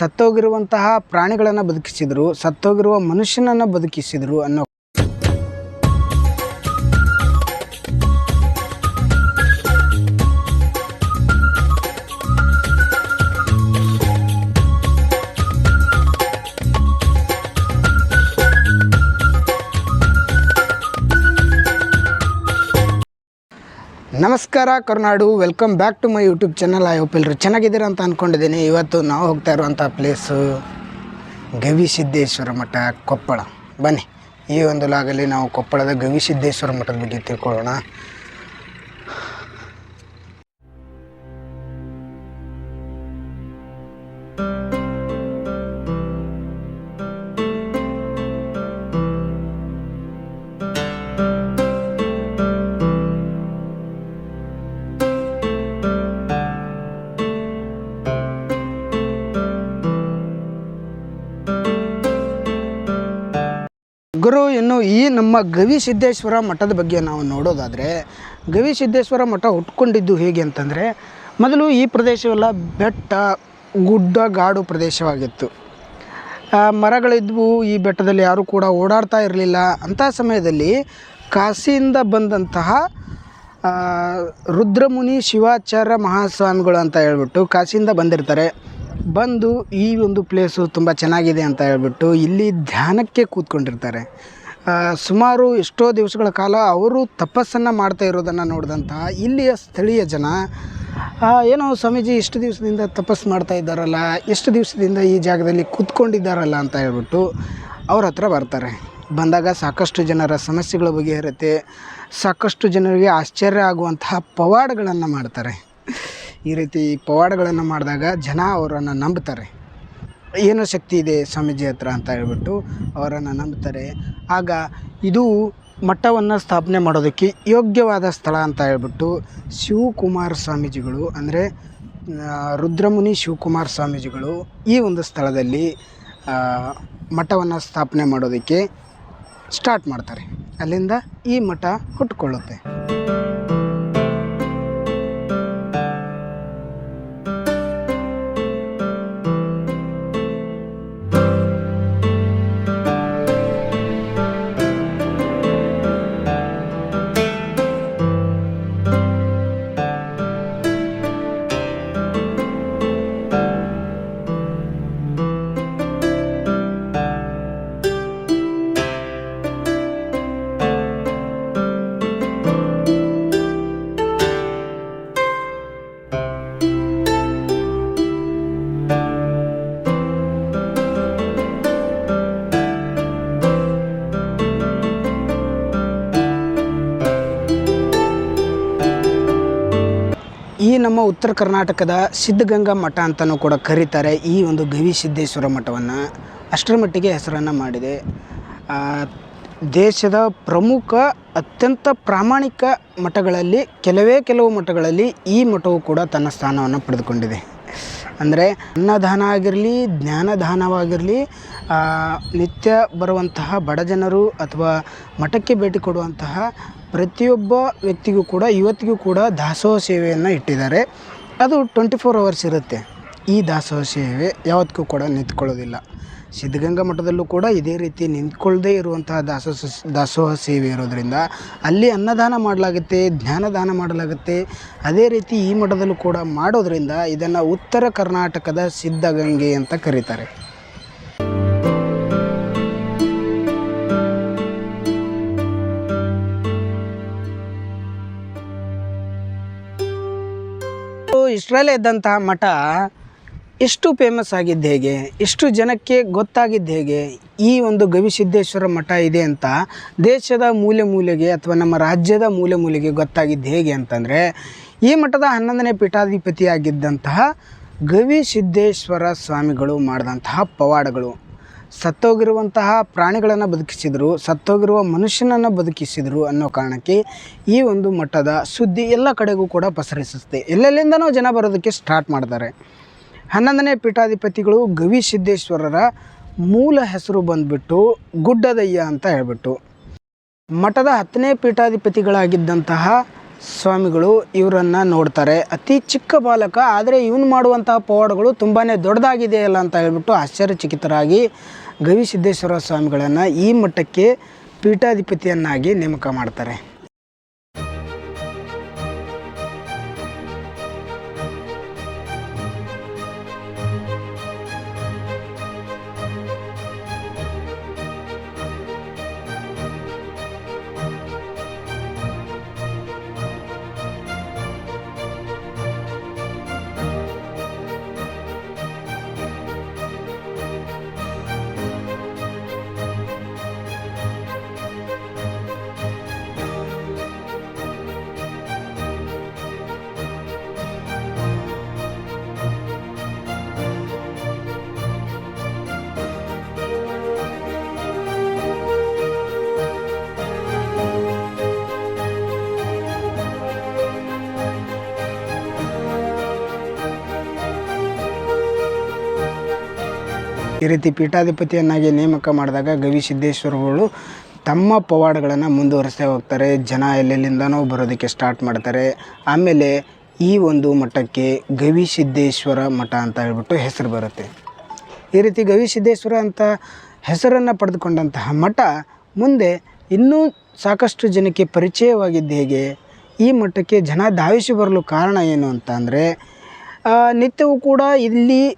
ಸತ್ತೋಗಿರುವಂತಹ ಪ್ರಾಣಿಗಳನ್ನು ಬದುಕಿಸಿದರು ಸತ್ತೋಗಿರುವ ಮನುಷ್ಯನನ್ನು ಬದುಕಿಸಿದರು ಅನ್ನೋ ನಮಸ್ಕಾರ Karnadu welcome back to my YouTube channel I hope ಎಲ್ಲರೂ ಚೆನ್ನಾಗಿದ್ದೀರಾ ಅಂತ ಅಂದ್ಕೊಂಡಿದ್ದೀನಿ ಇವತ್ತು ನಾವು ಹೋಗ್ತಾ ಇರುವಂಥ ಪ್ಲೇಸು ಗವಿಸಿದ್ದೇಶ್ವರ ಮಠ, ಕೊಪ್ಪಳ. ಬನ್ನಿ, ಈ ಒಂದು ಲಾಗಲ್ಲಿ ನಾವು ಕೊಪ್ಪಳದ ಗವಿಸಿದ್ದೇಶ್ವರ ಮಠದ ಬಗ್ಗೆ ತಿಳ್ಕೊಳ್ಳೋಣ. ಗುರು, ಇನ್ನು ಈ ನಮ್ಮ ಗವಿಸಿದ್ದೇಶ್ವರ ಮಠದ ಬಗ್ಗೆ ನಾವು ನೋಡೋದಾದರೆ ಗವಿಸಿದ್ದೇಶ್ವರ ಮಠ ಹುಟ್ಕೊಂಡಿದ್ದು ಹೇಗೆ ಅಂತಂದರೆ, ಮೊದಲು ಈ ಪ್ರದೇಶವೆಲ್ಲ ಬೆಟ್ಟ, ಗುಡ್ಡ, ಗಾಡು ಪ್ರದೇಶವಾಗಿತ್ತು. ಮರಗಳಿದ್ವು, ಈ ಬೆಟ್ಟದಲ್ಲಿ ಯಾರೂ ಕೂಡ ಓಡಾಡ್ತಾ ಇರಲಿಲ್ಲ. ಅಂಥ ಸಮಯದಲ್ಲಿ ಕಾಶಿಯಿಂದ ಬಂದಂತಹ ರುದ್ರಮುನಿ ಶಿವಾಚಾರ್ಯ ಮಹಾಸ್ವಾಮಿಗಳು ಅಂತ ಹೇಳ್ಬಿಟ್ಟು ಕಾಶಿಯಿಂದ ಬಂದಿರ್ತಾರೆ. ಬಂದು ಈ ಒಂದು ಪ್ಲೇಸು ತುಂಬ ಚೆನ್ನಾಗಿದೆ ಅಂತ ಹೇಳ್ಬಿಟ್ಟು ಇಲ್ಲಿ ಧ್ಯಾನಕ್ಕೆ ಕೂತ್ಕೊಂಡಿರ್ತಾರೆ. ಸುಮಾರು ಎಷ್ಟೋ ದಿವಸಗಳ ಕಾಲ ಅವರು ತಪಸ್ಸನ್ನು ಮಾಡ್ತಾ ಇರೋದನ್ನು ನೋಡಿದಂತಹ ಇಲ್ಲಿಯ ಸ್ಥಳೀಯ ಜನ ಏನೋ ಸ್ವಾಮೀಜಿ ಇಷ್ಟು ದಿವಸದಿಂದ ತಪಸ್ಸು ಮಾಡ್ತಾ ಇದ್ದಾರಲ್ಲ, ಎಷ್ಟು ದಿವಸದಿಂದ ಈ ಜಾಗದಲ್ಲಿ ಕೂತ್ಕೊಂಡಿದ್ದಾರಲ್ಲ ಅಂತ ಹೇಳ್ಬಿಟ್ಟು ಅವ್ರ ಹತ್ರ ಬರ್ತಾರೆ. ಬಂದಾಗ ಸಾಕಷ್ಟು ಜನರ ಸಮಸ್ಯೆಗಳ ಬಗೆಹರುತ್ತೆ ಸಾಕಷ್ಟು ಜನರಿಗೆ ಆಶ್ಚರ್ಯ ಆಗುವಂತಹ ಪವಾಡಗಳನ್ನು ಮಾಡ್ತಾರೆ. ಈ ರೀತಿ ಪವಾಡಗಳನ್ನು ಮಾಡಿದಾಗ ಜನ ಅವರನ್ನು ನಂಬ್ತಾರೆ. ಏನೋ ಶಕ್ತಿ ಇದೆ ಸ್ವಾಮೀಜಿ ಹತ್ರ ಅಂತ ಹೇಳ್ಬಿಟ್ಟು ಅವರನ್ನು ನಂಬ್ತಾರೆ. ಆಗ ಇದು ಮಠವನ್ನು ಸ್ಥಾಪನೆ ಮಾಡೋದಕ್ಕೆ ಯೋಗ್ಯವಾದ ಸ್ಥಳ ಅಂತ ಹೇಳ್ಬಿಟ್ಟು ಶಿವಕುಮಾರ ಸ್ವಾಮೀಜಿಗಳು, ಅಂದರೆ ರುದ್ರಮುನಿ ಶಿವಕುಮಾರ ಸ್ವಾಮೀಜಿಗಳು ಈ ಒಂದು ಸ್ಥಳದಲ್ಲಿ ಮಠವನ್ನು ಸ್ಥಾಪನೆ ಮಾಡೋದಕ್ಕೆ ಸ್ಟಾರ್ಟ್ ಮಾಡ್ತಾರೆ. ಅಲ್ಲಿಂದ ಈ ಮಠ ಹುಟ್ಕೊಳ್ಳುತ್ತೆ. ನಮ್ಮ ಉತ್ತರ ಕರ್ನಾಟಕದ ಸಿದ್ಧಗಂಗಾ ಮಠ ಅಂತಲೂ ಕೂಡ ಕರೀತಾರೆ ಈ ಒಂದು ಗವಿ ಸಿದ್ಧೇಶ್ವರ ಮಠವನ್ನು. ಅಷ್ಟರ ಮಟ್ಟಿಗೆ ಹೆಸರನ್ನು ಮಾಡಿದೆ. ದೇಶದ ಪ್ರಮುಖ, ಅತ್ಯಂತ ಪ್ರಾಮಾಣಿಕ ಮಠಗಳಲ್ಲಿ, ಕೆಲವೇ ಕೆಲವು ಮಠಗಳಲ್ಲಿ ಈ ಮಠವು ಕೂಡ ತನ್ನ ಸ್ಥಾನವನ್ನು ಪಡೆದುಕೊಂಡಿದೆ. ಅಂದರೆ ಅನ್ನದಾನ ಆಗಿರಲಿ, ಜ್ಞಾನದಾನವಾಗಿರಲಿ ನಿತ್ಯ ಬರುವಂತಹ ಬಡ ಜನರು ಅಥವಾ ಮಠಕ್ಕೆ ಭೇಟಿ ಕೊಡುವಂತಹ ಪ್ರತಿಯೊಬ್ಬ ವ್ಯಕ್ತಿಗೂ ಕೂಡ, ಇವತ್ತಿಗೂ ಕೂಡ ದಾಸೋಹ ಸೇವೆಯನ್ನು ಇಟ್ಟಿದ್ದಾರೆ. ಅದು ಟ್ವೆಂಟಿ ಫೋರ್ ಅವರ್ಸ್ ಇರುತ್ತೆ. ಈ ದಾಸೋಹ ಸೇವೆ ಯಾವತ್ತಿಗೂ ಕೂಡ ನಿಂತ್ಕೊಳ್ಳೋದಿಲ್ಲ. ಸಿದ್ಧಗಂಗಾ ಮಠದಲ್ಲೂ ಕೂಡ ಇದೇ ರೀತಿ ನಿಂತ್ಕೊಳ್ಳದೇ ಇರುವಂತಹ ದಾಸೋಹ ದಾಸೋಹ ಸೇವೆ ಇರೋದರಿಂದ ಅಲ್ಲಿ ಅನ್ನದಾನ ಮಾಡಲಾಗುತ್ತೆ, ಜ್ಞಾನದಾನ ಮಾಡಲಾಗುತ್ತೆ. ಅದೇ ರೀತಿ ಈ ಮಠದಲ್ಲೂ ಕೂಡ ಮಾಡೋದರಿಂದ ಇದನ್ನು ಉತ್ತರ ಕರ್ನಾಟಕದ ಸಿದ್ಧಗಂಗೆ ಅಂತ ಕರೀತಾರೆ. ಇಷ್ಟರಲ್ಲೇ ಇದ್ದಂತಹ ಮಠ ಎಷ್ಟು ಫೇಮಸ್ ಆಗಿದ್ದು ಹೇಗೆ? ಎಷ್ಟು ಜನಕ್ಕೆ ಗೊತ್ತಾಗಿದ್ದು ಹೇಗೆ? ಈ ಒಂದು ಗವಿಸಿದ್ದೇಶ್ವರ ಮಠ ಇದೆ ಅಂತ ದೇಶದ ಮೂಲೆ ಮೂಲೆಗೆ ಅಥವಾ ನಮ್ಮ ರಾಜ್ಯದ ಮೂಲೆ ಮೂಲೆಗೆ ಗೊತ್ತಾಗಿದ್ದು ಹೇಗೆ ಅಂತಂದರೆ, ಈ ಮಠದ ಹನ್ನೊಂದನೇ ಪೀಠಾಧಿಪತಿಯಾಗಿದ್ದಂತಹ ಗವಿಸಿದ್ದೇಶ್ವರ ಸ್ವಾಮಿಗಳು ಮಾಡಿದಂತಹ ಪವಾಡಗಳು. ಸತ್ತೋಗಿರುವಂತಹ ಪ್ರಾಣಿಗಳನ್ನು ಬದುಕಿಸಿದರು, ಸತ್ತೋಗಿರುವ ಮನುಷ್ಯನನ್ನು ಬದುಕಿಸಿದರು ಅನ್ನೋ ಕಾರಣಕ್ಕೆ ಈ ಒಂದು ಮಠದ ಸುದ್ದಿ ಎಲ್ಲ ಕಡೆಗೂ ಕೂಡ ಪಸರಿಸುತ್ತೆ. ಎಲ್ಲೆಲ್ಲಿಂದನೂ ಜನ ಬರೋದಕ್ಕೆ ಸ್ಟಾರ್ಟ್ ಮಾಡ್ತಾರೆ. ಹನ್ನೊಂದನೇ ಪೀಠಾಧಿಪತಿಗಳು ಗವಿ ಸಿದ್ದೇಶ್ವರರ ಮೂಲ ಹೆಸರು ಬಂದುಬಿಟ್ಟು ಗುಡ್ಡದಯ್ಯ ಅಂತ ಹೇಳ್ಬಿಟ್ಟು. ಮಠದ ಹತ್ತನೇ ಪೀಠಾಧಿಪತಿಗಳಾಗಿದ್ದಂತಹ ಸ್ವಾಮಿಗಳು ಇವರನ್ನು ನೋಡ್ತಾರೆ. ಅತಿ ಚಿಕ್ಕ ಬಾಲಕ, ಆದರೆ ಇವನು ಮಾಡುವಂತಹ ಪವಾಡಗಳು ತುಂಬಾ ದೊಡ್ಡದಾಗಿದೆಯಲ್ಲ ಅಂತ ಹೇಳ್ಬಿಟ್ಟು ಆಶ್ಚರ್ಯಚಕಿತರಾಗಿ ಗವಿಸಿದ್ದೇಶ್ವರ ಸ್ವಾಮಿಗಳನ್ನು ಈ ಮಠಕ್ಕೆ ಪೀಠಾಧಿಪತಿಯನ್ನಾಗಿ ನೇಮಕ ಮಾಡ್ತಾರೆ. ಈ ರೀತಿ ಪೀಠಾಧಿಪತಿಯನ್ನಾಗಿ ನೇಮಕ ಮಾಡಿದಾಗ ಗವಿ ಗವಿಸಿದ್ದೇಶ್ವರಗಳು ತಮ್ಮ ಪವಾಡಗಳನ್ನು ಮುಂದುವರಿಸ್ತಾ ಹೋಗ್ತಾರೆ. ಜನ ಎಲ್ಲೆಲ್ಲಿಂದನೋ ಬರೋದಕ್ಕೆ ಸ್ಟಾರ್ಟ್ ಮಾಡ್ತಾರೆ. ಆಮೇಲೆ ಈ ಒಂದು ಮಠಕ್ಕೆ ಗವಿ ಸಿದ್ದೇಶ್ವರ ಮಠ ಅಂತ ಹೇಳ್ಬಿಟ್ಟು ಹೆಸರು ಬರುತ್ತೆ. ಈ ರೀತಿ ಗವಿ ಸಿದ್ದೇಶ್ವರ ಅಂತ ಹೆಸರನ್ನು ಪಡೆದುಕೊಂಡಂತಹ ಮಠ ಮುಂದೆ ಇನ್ನೂ ಸಾಕಷ್ಟು ಜನಕ್ಕೆ ಪರಿಚಯವಾಗಿದ್ದು ಹೇಗೆ? ಈ ಮಠಕ್ಕೆ ಜನ ಧಾವಿಸಿ ಬರಲು ಕಾರಣ ಏನು ಅಂತ ಅಂದರೆ ನಿತ್ಯವೂ ಕೂಡ ಇಲ್ಲಿ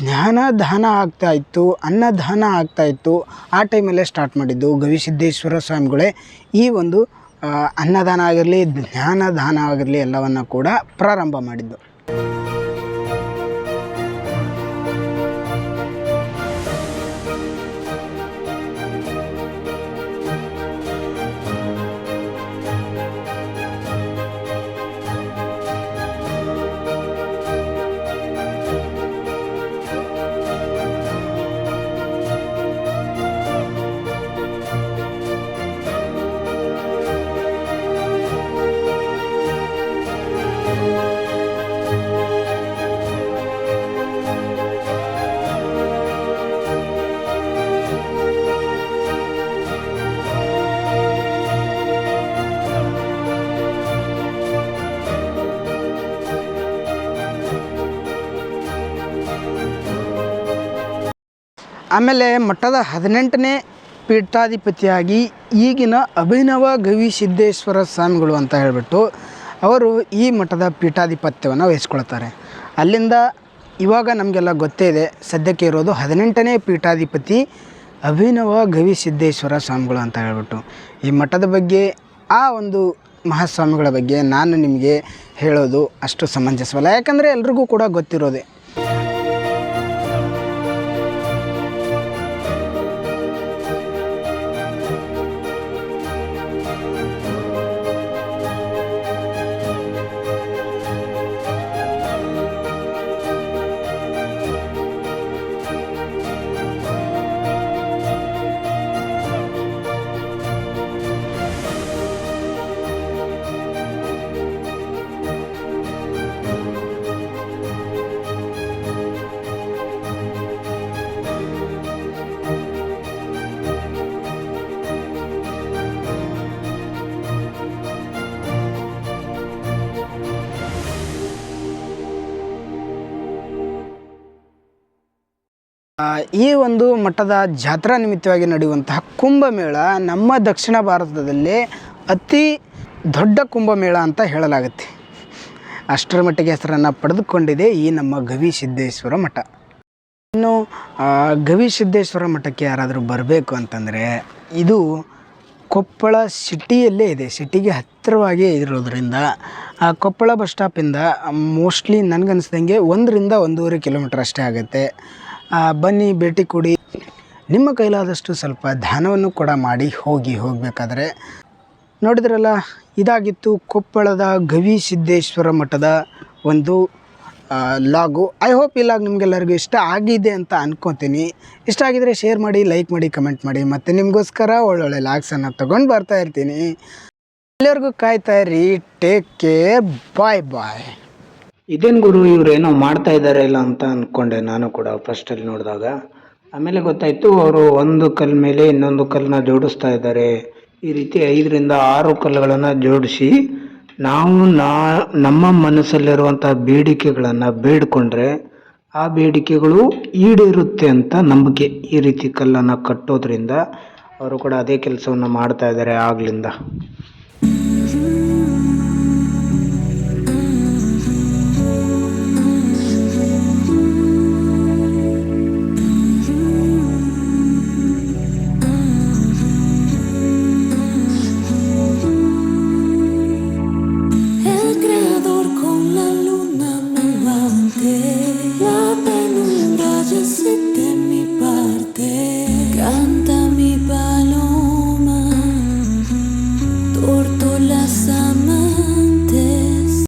ಜ್ಞಾನ ದಾನ ಆಗ್ತಾ ಇತ್ತು ಅನ್ನದಾನ ಆಗ್ತಾ ಇತ್ತು. ಆ ಟೈಮಲ್ಲೇ ಸ್ಟಾರ್ಟ್ ಮಾಡಿದ್ದು ಗವಿಸಿದ್ದೇಶ್ವರ ಸ್ವಾಮಿಗಳೇ. ಈ ಒಂದು ಅನ್ನದಾನ ಆಗಿರಲಿ ಜ್ಞಾನದಾನ ಆಗಿರಲಿ ಎಲ್ಲವನ್ನು ಕೂಡ ಪ್ರಾರಂಭ ಮಾಡಿದ್ದು. ಆಮೇಲೆ ಮಠದ ಹದಿನೆಂಟನೇ ಪೀಠಾಧಿಪತಿಯಾಗಿ ಈಗಿನ ಅಭಿನವ ಗವಿ ಸಿದ್ದೇಶ್ವರ ಸ್ವಾಮಿಗಳು ಅಂತ ಹೇಳಿಬಿಟ್ಟು ಅವರು ಈ ಮಠದ ಪೀಠಾಧಿಪತ್ಯವನ್ನು ವಹಿಸ್ಕೊಳ್ತಾರೆ. ಅಲ್ಲಿಂದ ಇವಾಗ ನಮಗೆಲ್ಲ ಗೊತ್ತೇ ಇದೆ, ಸದ್ಯಕ್ಕೆ ಇರೋದು ಹದಿನೆಂಟನೇ ಪೀಠಾಧಿಪತಿ ಅಭಿನವ ಗವಿಸಿದ್ದೇಶ್ವರ ಸ್ವಾಮಿಗಳು ಅಂತ ಹೇಳಿಬಿಟ್ಟು. ಈ ಮಠದ ಬಗ್ಗೆ, ಆ ಒಂದು ಮಹಾಸ್ವಾಮಿಗಳ ಬಗ್ಗೆ ನಾನು ನಿಮಗೆ ಹೇಳೋದು ಅಷ್ಟು ಸಮಂಜಸವಲ್ಲ. ಯಾಕಂದರೆ ಎಲ್ರಿಗೂ ಕೂಡ ಗೊತ್ತಿರೋದೆ ಈ ಒಂದು ಮಠದ ಜಾತ್ರಾ ನಿಮಿತ್ತವಾಗಿ ನಡೆಯುವಂತಹ ಕುಂಭಮೇಳ ನಮ್ಮ ದಕ್ಷಿಣ ಭಾರತದಲ್ಲಿ ಅತಿ ದೊಡ್ಡ ಕುಂಭಮೇಳ ಅಂತ ಹೇಳಲಾಗುತ್ತೆ. ಅಷ್ಟರ ಮಟ್ಟಿಗೆ ಹೆಸರನ್ನು ಪಡೆದುಕೊಂಡಿದೆ ಈ ನಮ್ಮ ಗವಿ ಸಿದ್ದೇಶ್ವರ ಮಠ. ಇನ್ನು ಗವಿ ಸಿದ್ದೇಶ್ವರ ಮಠಕ್ಕೆ ಯಾರಾದರೂ ಬರಬೇಕು ಅಂತಂದರೆ ಇದು ಕೊಪ್ಪಳ ಸಿಟಿಯಲ್ಲೇ ಇದೆ. ಸಿಟಿಗೆ ಹತ್ತಿರವಾಗಿ ಇರೋದರಿಂದ, ಆ, ಕೊಪ್ಪಳ ಬಸ್ ಸ್ಟಾಪಿಂದ ಮೋಸ್ಟ್ಲಿ ನನಗನ್ಸ್ದಂಗೆ ಒಂದರಿಂದ ಒಂದೂವರೆ ಕಿಲೋಮೀಟ್ರ್ ಅಷ್ಟೇ ಆಗುತ್ತೆ. ಬನ್ನಿ, ಭೇಟಿ ಕೊಡಿ. ನಿಮ್ಮ ಕೈಲಾದಷ್ಟು ಸ್ವಲ್ಪ ಧ್ಯಾನವನ್ನು ಕೂಡ ಮಾಡಿ ಹೋಗಿ ಹೋಗಬೇಕಾದ್ರೆ. ನೋಡಿದ್ರಲ್ಲ, ಇದಾಗಿತ್ತು ಕೊಪ್ಪಳದ ಗವಿ ಸಿದ್ದೇಶ್ವರ ಮಠದ ಒಂದು ಲಾಗು. ಐ ಹೋಪ್ ಈ ಲಾಗ್ ನಿಮಗೆಲ್ಲರಿಗೂ ಇಷ್ಟ ಆಗಿದೆ ಅಂತ ಅನ್ಕೊತೀನಿ. ಇಷ್ಟ ಆಗಿದರೆ ಶೇರ್ ಮಾಡಿ ಲೈಕ್ ಮಾಡಿ ಕಮೆಂಟ್ ಮಾಡಿ. ಮತ್ತು ನಿಮಗೋಸ್ಕರ ಒಳ್ಳೊಳ್ಳೆ ಲಾಗ್ಸನ್ನು ತೊಗೊಂಡು ಬರ್ತಾ ಇರ್ತೀನಿ. ಎಲ್ಲರಿಗೂ ಕಾಯ್ತಾ ಇರಿ. ಟೇಕ್ ಕೇರ್ ಬಾಯ್ ಬಾಯ್ ಇದೇನ್ ಗುರು ಇವರೇನೋ ಮಾಡ್ತಾ ಇದ್ದಾರೆ ಇಲ್ಲ ಅಂತ ಅಂದ್ಕೊಂಡೆ ನಾನು ಕೂಡ ಫಸ್ಟಲ್ಲಿ ನೋಡಿದಾಗ. ಆಮೇಲೆ ಗೊತ್ತಾಯಿತು ಅವರು ಒಂದು ಕಲ್ಲು ಮೇಲೆ ಇನ್ನೊಂದು ಕಲ್ಲನ್ನ ಜೋಡಿಸ್ತಾ ಇದ್ದಾರೆ ಈ ರೀತಿ ಐದರಿಂದ ಆರು ಕಲ್ಲುಗಳನ್ನು ಜೋಡಿಸಿ ನಾವು ನಾ, ನಮ್ಮ ಮನಸ್ಸಲ್ಲಿರುವಂಥ ಬೇಡಿಕೆಗಳನ್ನು ಬೇಡಿಕೊಂಡ್ರೆ ಆ ಬೇಡಿಕೆಗಳು ಈಡೇರುತ್ತೆ ಅಂತ ನಂಬಿಕೆ ಈ ರೀತಿ ಕಲ್ಲನ್ನು ಕಟ್ಟೋದ್ರಿಂದ. ಅವರು ಕೂಡ ಅದೇ ಕೆಲಸವನ್ನು ಮಾಡ್ತಾ ಇದ್ದಾರೆ ಆಗ್ಲಿಂದ.